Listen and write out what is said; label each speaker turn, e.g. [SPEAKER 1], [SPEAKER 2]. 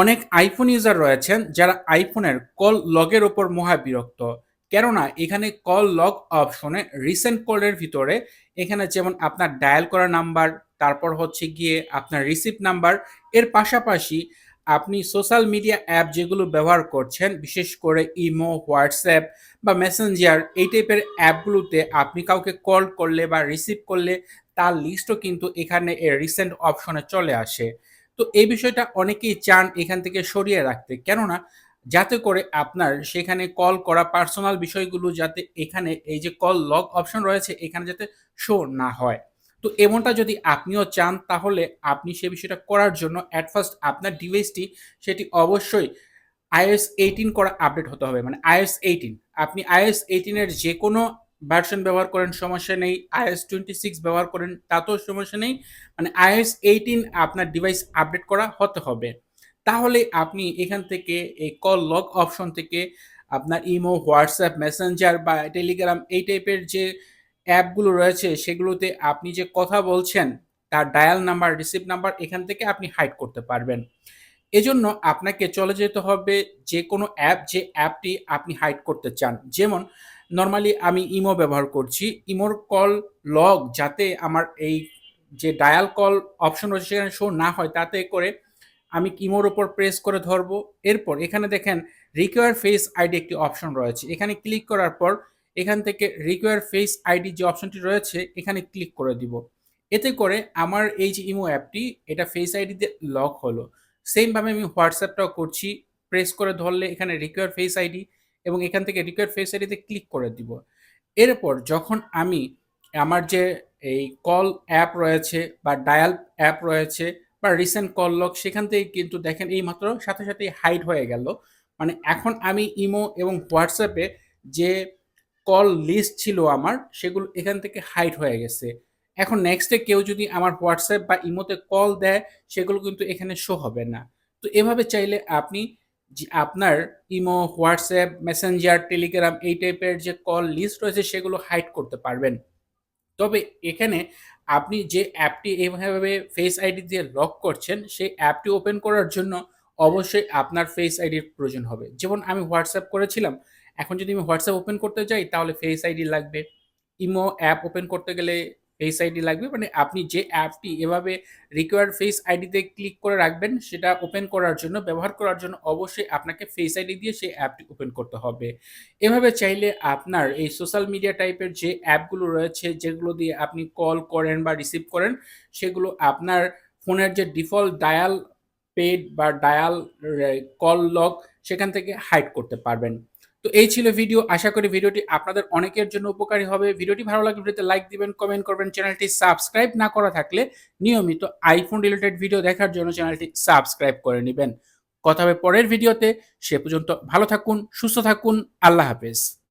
[SPEAKER 1] অনেক iPhone user রয়েছেন যারা আইফোনের কল লগের ওপর মহাবিরক্ত কেননা এখানে কল লগ অপশনে রিসেন্ট কলের ভিতরে এখানে যেমন আপনার ডায়াল করা নাম্বার তারপর হচ্ছে গিয়ে আপনার রিসিপ্ট নাম্বার এর পাশাপাশি আপনি সোশ্যাল মিডিয়া অ্যাপ যেগুলো ব্যবহার করছেন, বিশেষ করে ইমো হোয়াটসঅ্যাপ বা মেসেঞ্জার এই টাইপের অ্যাপগুলোতে আপনি কাউকে কল করলে বা রিসিভ করলে তার লিস্টও কিন্তু এখানে এর রিসেন্ট অপশনে চলে আসে। তো এই বিষয়টা অনেকেই চান এখান থেকে সরিয়ে রাখতে। কেননা যাতে করে আপনার সেখানে কল করা পার্সোনাল বিষয়গুলো যাতে এখানে এই যে কল লগ অপশন রয়েছে, এখানে যাতে শো না হয়। তো এমনটা যদি আপনিও চান, তাহলে আপনি সে বিষয়টা করার জন্য অ্যাট ফার্স্ট আপনার ডিভাইসটি সেটি অবশ্যই আইএস এইটিন করা আপডেট হতে হবে। মানে আইএস এইটিন আপনি আইএস এইটিনের যে কোনো ভার্সন ব্যবহার করেন, সমস্যা নেই। আইএস টোয়েন্টি সিক্স ব্যবহার করেন, তাতেও সমস্যা নেই। মানে আইএস এইটিন আপনার ডিভাইস আপডেট করা হতে হবে। তাহলে আপনি এখান থেকে এই কল লগ অপশন থেকে আপনার ইমো হোয়াটসঅ্যাপ মেসেঞ্জার বা টেলিগ্রাম এই টাইপের যে অ্যাপগুলো রয়েছে, সেগুলোতে আপনি যে কথা বলছেন, তার ডায়াল নাম্বার রিসিভ নাম্বার এখান থেকে আপনি হাইড করতে পারবেন। এজন্য আপনাকে চলে যেতে হবে যে কোনো অ্যাপ যে অ্যাপটি আপনি হাইড করতে চান। যেমন নর্মালি আমি ইমো ব্যবহার করছি। ইমোর কল লগ যাতে আমার এই যে ডায়াল কল অপশন রয়েছে সেখানে শো না হয়, তাতে করে আমি ইমোর ওপর প্রেস করে ধরবো। এরপর এখানে দেখেন রিকোয়ার ফেস আইডি একটি অপশন রয়েছে। এখানে ক্লিক করার পর এখান থেকে রিকোয়ার ফেস আইডি যে অপশনটি রয়েছে, এখানে ক্লিক করে দিব। এতে করে আমার এই যে ইমো অ্যাপটি এটা ফেস আইডিতে লক হলো। সেমভাবে আমি হোয়াটসঅ্যাপটাও করছি। প্রেস করে ধরলে এখানে রিকোয়ার ফেস আইডি এবং এখান থেকে রিকোয়ার ফেস আইডিতে ক্লিক করে দিব। এরপর যখন আমি আমার যে এই কল অ্যাপ রয়েছে বা ডায়াল অ্যাপ রয়েছে বা রিসেন্ট কল লক সেখান থেকে কিন্তু দেখেন এই মাত্র সাথে সাথেই হাইড হয়ে গেল। মানে এখন আমি ইমো এবং হোয়াটসঅ্যাপে যে কল লিস্ট ছিল আমার, সেগুলো এখান থেকে হাইড হয়ে গেছে। এখন নেক্সটে কেউ যদি আমার হোয়াটসঅ্যাপ বা ইমোতে কল দেয়, সেগুলো কিন্তু এখানে শো হবে না। তো এভাবে চাইলে আপনি আপনার ইমো, হোয়াটসঅ্যাপ, মেসেঞ্জার, টেলিগ্রাম এই টাইপের যে কল লিস্ট রয়েছে সেগুলো হাইড করতে পারবেন। তবে এখানে আপনি যে অ্যাপটি এইভাবে ফেস আইডি দিয়ে লক করছেন, সেই অ্যাপটি ওপেন করার জন্য অবশ্যই আপনার ফেস আইডির প্রয়োজন হবে। যেমন আমি হোয়াটসঅ্যাপ করেছিলাম, এখন যদি আমি হোয়াটসঅ্যাপ ওপেন করতে যাই তাহলে ফেস আইডি লাগবে। ইমো অ্যাপ ওপেন করতে গেলে ফেস আইডি লাগবে। মানে আপনি যে অ্যাপটি এভাবে রিকোয়ার্ড ফেস আইডিতে ক্লিক করে রাখবেন, সেটা ওপেন করার জন্য, ব্যবহার করার জন্য অবশ্যই আপনাকে ফেস আইডি দিয়ে সেই অ্যাপটি ওপেন করতে হবে। এভাবে চাইলে আপনার এই সোশ্যাল মিডিয়া টাইপের যে অ্যাপগুলো রয়েছে, যেগুলো দিয়ে আপনি কল করেন বা রিসিভ করেন, সেগুলো আপনার ফোনের যে ডিফল্ট ডায়াল পেড বা ডায়াল কল লক সেখান থেকে হাইড করতে পারবেন। তো এই ছিল ভিডিও। আশা করি ভিডিওটি আপনাদের অনেকের জন্য উপকারী হবে। ভিডিওটি ভালো লাগলে ভিডিওতে লাইক দিবেন কমেন্ট করবেন চ্যানেলটি সাবস্ক্রাইব না করা থাকলে নিয়মিত আইফোন রিলেটেড ভিডিও দেখার জন্য চ্যানেলটি সাবস্ক্রাইব করে নেবেন। কথা হবে পরের ভিডিওতে। সে পর্যন্ত ভালো থাকুন, সুস্থ থাকুন, আল্লাহ হাফেজ।